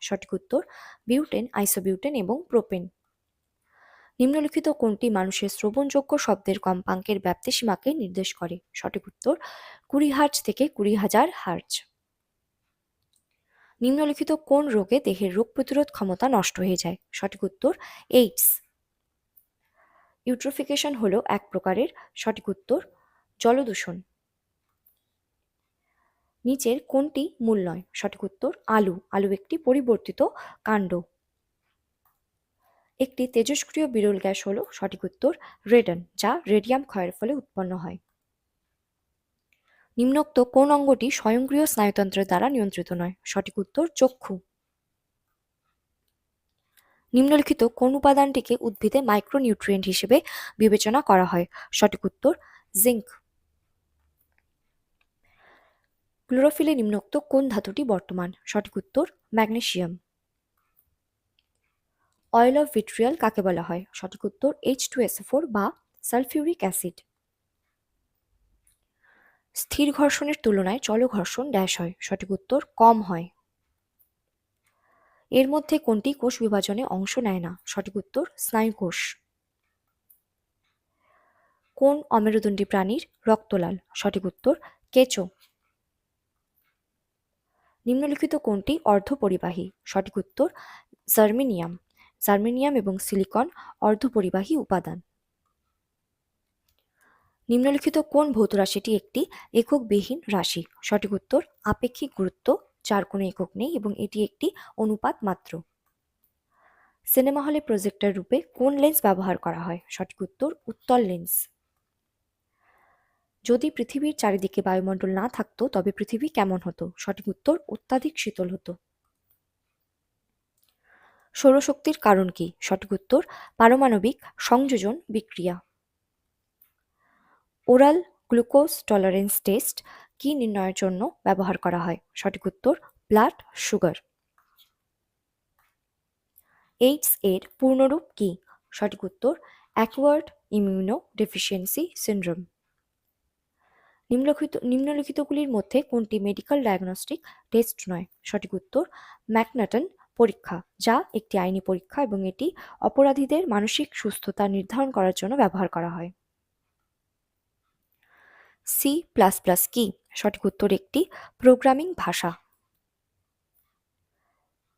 সঠিক উত্তর, butane, isobutane এবং প্রোপেন। নিম্নলিখিত কোনটি মানুষের শ্রবণযোগ্য শব্দের কম্পাঙ্কের ব্যাপ্তিসীমাকে নির্দেশ করে? সঠিক উত্তর, কুড়ি হার্জ থেকে কুড়ি হাজার হার্জ। নিম্নলিখিত কোন রোগে দেহের রোগ প্রতিরোধ ক্ষমতা নষ্ট হয়ে যায়? সঠিক উত্তর, এইডস। ইউট্রোফিকেশন হলো এক প্রকারের সঠিক উত্তর, জলদূষণ। নিচের কোনটি মূল নয়? সঠিক উত্তর, আলু। আলু একটি পরিবর্তিত কাণ্ড। একটি তেজস্ক্রিয় বিরল গ্যাস হলো সঠিক উত্তর, রেডন, যা রেডিয়াম ক্ষয়ের ফলে উৎপন্ন হয়। নিম্নোক্ত কোন অঙ্গটি স্বয়ংক্রিয় স্নায়ুতন্ত্রের দ্বারা নিয়ন্ত্রিত নয়? সঠিক উত্তর, চক্ষু। নিম্নলিখিত কোন উপাদানটিকে উদ্ভিদে মাইক্রোনিউট্রিয়েন্ট হিসেবে বিবেচনা করা হয়? সঠিক উত্তর, জিঙ্ক। ক্লোরোফিলে নিম্নোক্ত কোন ধাতুটি বর্তমান? সঠিক উত্তর ম্যাগনেশিয়াম অয়েল অফ ভিট্রিয়াল কাকে বলা হয়? সঠিক উত্তর এইচ টু এস ফোর বা সালফিউরিক অ্যাসিড। স্থির ঘর্ষণের তুলনায় চল ঘর্ষণ ড্যাশ হয়। সঠিক উত্তর, কম হয়। এর মধ্যে কোনটি কোষ বিভাজনে অংশ নেয় না? সঠিক উত্তর স্নায়ুকোষ কোন অমেরুদণ্ডী প্রাণীর রক্তলাল? সঠিক উত্তর, কেঁচো। নিম্নলিখিত কোনটি অর্ধপরিবাহী? সঠিক উত্তর জার্মেনিয়াম জার্মেনিয়াম এবং সিলিকন অর্ধপরিবাহী উপাদান। নিম্নলিখিত কোন ভৌত রাশিটি একটি এককবিহীন রাশি? সঠিক উত্তর, আপেক্ষিক গুরুত্ব, যার কোনো একক নেই এবং এটি একটি অনুপাত মাত্র। সিনেমা হলে প্রজেক্টর রূপে কোন লেন্স ব্যবহার করা হয়? সঠিক উত্তর, উত্তল লেন্স। যদি পৃথিবীর চারিদিকে বায়ুমণ্ডল না থাকতো, তবে পৃথিবী কেমন হতো? সঠিক উত্তর, অত্যাধিক শীতল হতো। সৌরশক্তির কারণ কি? সঠিক উত্তর, পারমাণবিক সংযোজন বিক্রিয়া। ওরাল গ্লুকোজ টলারেন্স টেস্ট কি নির্ণয়ের জন্য ব্যবহার করা হয়? সঠিক উত্তর, ব্লাড সুগার। এইডস এর পূর্ণরূপ কি? সঠিক উত্তর, অ্যাকওয়ার্ড ইমিউনো ডেফিসিয়েন্সি সিন্ড্রোম। নিম্নলিখিত, নিম্নলিখিতগুলির মধ্যে কোনটি মেডিকেল ডায়াগনস্টিক টেস্ট নয়? সঠিক উত্তর, ম্যাকনাটন পরীক্ষা, যা একটি আইনি পরীক্ষা এবং এটি অপরাধীদের মানসিক সুস্থতা নির্ধারণ করার জন্য ব্যবহার করা হয়। সি প্লাস প্লাস কি? সঠিক উত্তর একটি প্রোগ্রামিং ভাষা।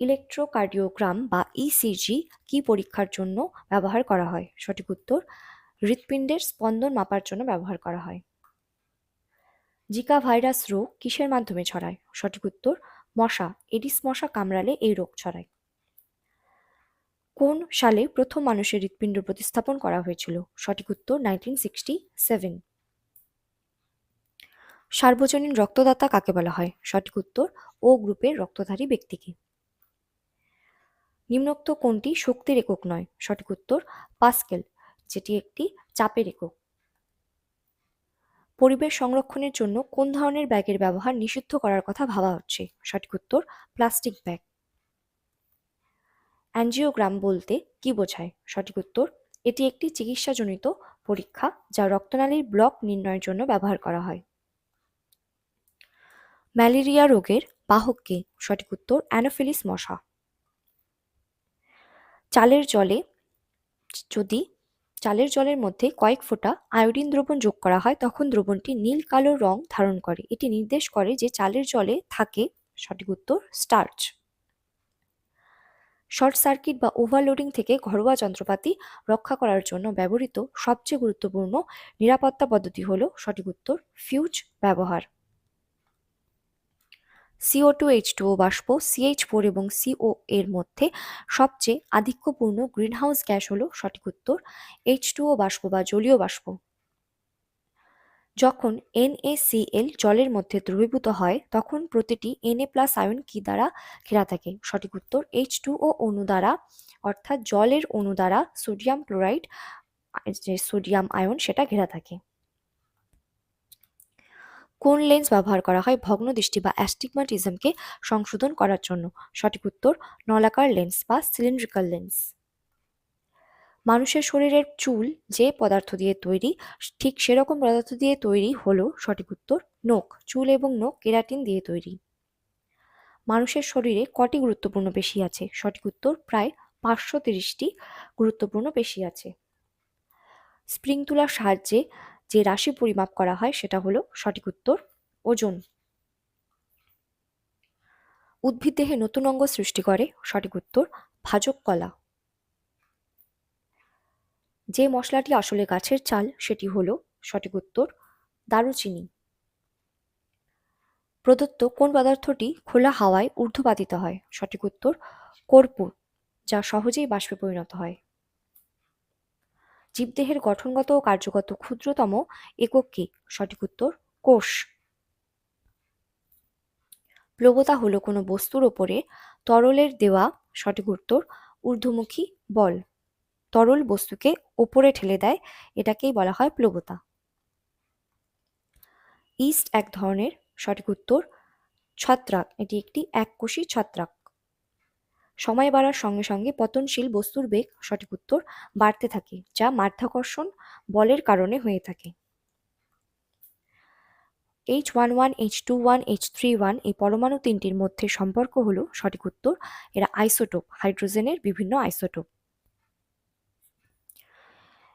ইলেকট্রোকার্ডিওগ্রাম বা ইসিজি কি পরীক্ষার জন্য ব্যবহার করা হয়? সঠিক উত্তর, হৃৎপিণ্ডের স্পন্দন মাপার জন্য ব্যবহার করা হয়। জিকা ভাইরাস রোগ কিসের মাধ্যমে ছড়ায়? সঠিক উত্তর, মশা। এডিস মশা কামড়ালে এই রোগ ছড়ায়। কোন সালে প্রথম মানুষের হৃৎপিণ্ড প্রতিস্থাপন করা হয়েছিল? সঠিক উত্তর নাইনটিন সিক্সটি সেভেন সার্বজনীন রক্তদাতা কাকে বলা হয়? সঠিক উত্তর, ও গ্রুপের রক্তধারী ব্যক্তিকে। নিম্নোক্ত কোনটি শক্তির একক নয়? সঠিক উত্তর, পাস্কেল, যেটি একটি চাপের একক। পরিবেশ সংরক্ষণের জন্য কোন ধরনের ব্যাগের ব্যবহার নিষিদ্ধ করার কথা ভাবা হচ্ছে? সঠিক উত্তর, প্লাস্টিক ব্যাগ। অ্যাঞ্জিওগ্রাম বলতে কি বোঝায়? সঠিক উত্তর, এটি একটি চিকিৎসাজনিত পরীক্ষা যা রক্তনালীর ব্লক নির্ণয়ের জন্য ব্যবহার করা হয়। ম্যালেরিয়া রোগের বাহককে সঠিক উত্তর, অ্যানোফিলিস মশা। চালের জলে যদি চালের জলের মধ্যে কয়েক ফোঁটা আয়োডিন দ্রবণ যোগ করা হয়, তখন দ্রবণটি নীল কালো রং ধারণ করে। এটি নির্দেশ করে যে চালের জলে থাকে, সঠিক উত্তর, স্টার্চ। শর্ট সার্কিট বা ওভারলোডিং থেকে ঘরোয়া যন্ত্রপাতি রক্ষা করার জন্য ব্যবহৃত সবচেয়ে গুরুত্বপূর্ণ নিরাপত্তা পদ্ধতি হল সঠিক উত্তর, ফিউজ ব্যবহার। CO two H two O বাষ্প সিএইচ ফোর এবং সিও এর মধ্যে সবচেয়ে আধিক্যপূর্ণ গ্রিনহাউস গ্যাস হল সঠিক উত্তর এইচ টু ও বাষ্প বা জলীয় বাষ্প। যখন NaCl জলের মধ্যে দ্রবীভূত হয়, তখন প্রতিটি Na প্লাস আয়ন কি দ্বারা ঘেরা থাকে? সঠিক উত্তর এইচ H2O অণু দ্বারা, অর্থাৎ জলের অণু দ্বারা সোডিয়াম ক্লোরাইড যে সোডিয়াম আয়ন সেটা ঘেরা থাকে। কোন লেন্স ব্যবহার করা হয় ভগ্নদৃষ্টি বা অ্যাস্টিগমাটিজমকে সংশোধন করার জন্য? সঠিক উত্তর, নলাকার লেন্স বা সিলিন্ড্রিক্যাল লেন্স মানুষের শরীরের চুল যে পদার্থ দিয়ে তৈরি, ঠিক সেরকম পদার্থ দিয়ে তৈরি হলো সঠিক উত্তর, নখ, চুল এবং নখ কেরাটিন দিয়ে তৈরি। মানুষের শরীরে কটি গুরুত্বপূর্ণ পেশি আছে? সঠিক উত্তর, প্রায় পাঁচশো তিরিশটি গুরুত্বপূর্ণ পেশি আছে। স্প্রিং তুলার সাহায্যে যে রাশি পরিমাপ করা হয় সেটা হলো সঠিক উত্তর, ওজন। উদ্ভিদ দেহে নতুন অঙ্গ সৃষ্টি করে, সঠিক উত্তর, ভাজক কলা। যে মশলাটি আসলে গাছের চাল, সেটি হলো সঠিক উত্তর, দারুচিনি। প্রদত্ত কোন পদার্থটি খোলা হাওয়ায় ঊর্ধ্বপাতিত হয়? সঠিক উত্তর, কর্পূর, যা সহজেই বাষ্পে পরিণত হয়। জীবদেহের গঠনগত ও কার্যগত ক্ষুদ্রতম একক কি? সঠিক উত্তর, কোষ। প্লবতা হলো কোনো বস্তুর ওপরে তরলের দেওয়া সঠিক উত্তর, ঊর্ধ্বমুখী বল। তরল বস্তুকে ওপরে ঠেলে দেয়, এটাকেই বলা হয় প্লবতা ইস্ট এক ধরনের সঠিক উত্তর, ছত্রাক। এটি একটি এককোষী ছত্রাক। সময় বাড়ার সঙ্গে সঙ্গে পতনশীল বস্তুর বেগ সঠিক উত্তর বাড়তে থাকে, যা মাধ্যাকর্ষণ বলের কারণে হয়ে থাকে। H one one H two one H three one এই পরমাণু তিনটির মধ্যে সম্পর্ক হলো সঠিক উত্তর, এরা আইসোটোপ, হাইড্রোজেনের বিভিন্ন আইসোটোপ।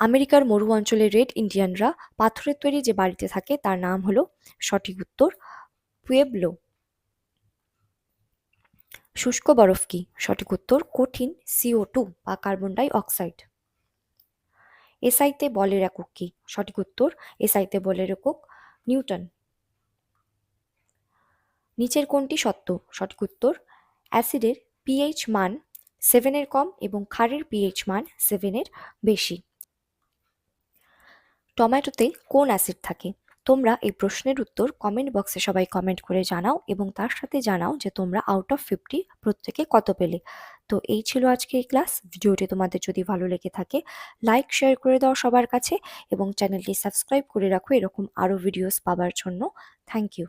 আমেরিকার মরু অঞ্চলে রেড ইন্ডিয়ানরা পাথরের তৈরি যে বাড়িতে থাকে তার নাম হলো সঠিক উত্তর পুয়েবলো। শুষ্ক বরফ কি? সঠিক উত্তর, কঠিন সিও টু বা কার্বন ডাই অক্সাইড এসআইতে বলের একক কি? সঠিক উত্তর এসআইতে বলের একক নিউটন। নিচের কোনটি সত্য? সঠিক উত্তর, অ্যাসিডের পিএইচ মান সেভেনের কম এবং ক্ষারের পিএইচ মান সেভেনের বেশি। টমেটোতে কোন অ্যাসিড থাকে? তোমরা এই প্রশ্নের উত্তর কমেন্ট বক্সে সবাই কমেন্ট করে জানাও এবং তার সাথে জানাও যে তোমরা আউট অফ ফিফটি প্রত্যেকে কত পেলে। তো এই ছিল আজকে এই ক্লাস ভিডিওটি তোমাদের যদি ভালো লেগে থাকে লাইক শেয়ার করে দাও সবার কাছে এবং চ্যানেলটি সাবস্ক্রাইব করে রাখো। এরকম আরও ভিডিওস পাবার জন্য। Thank you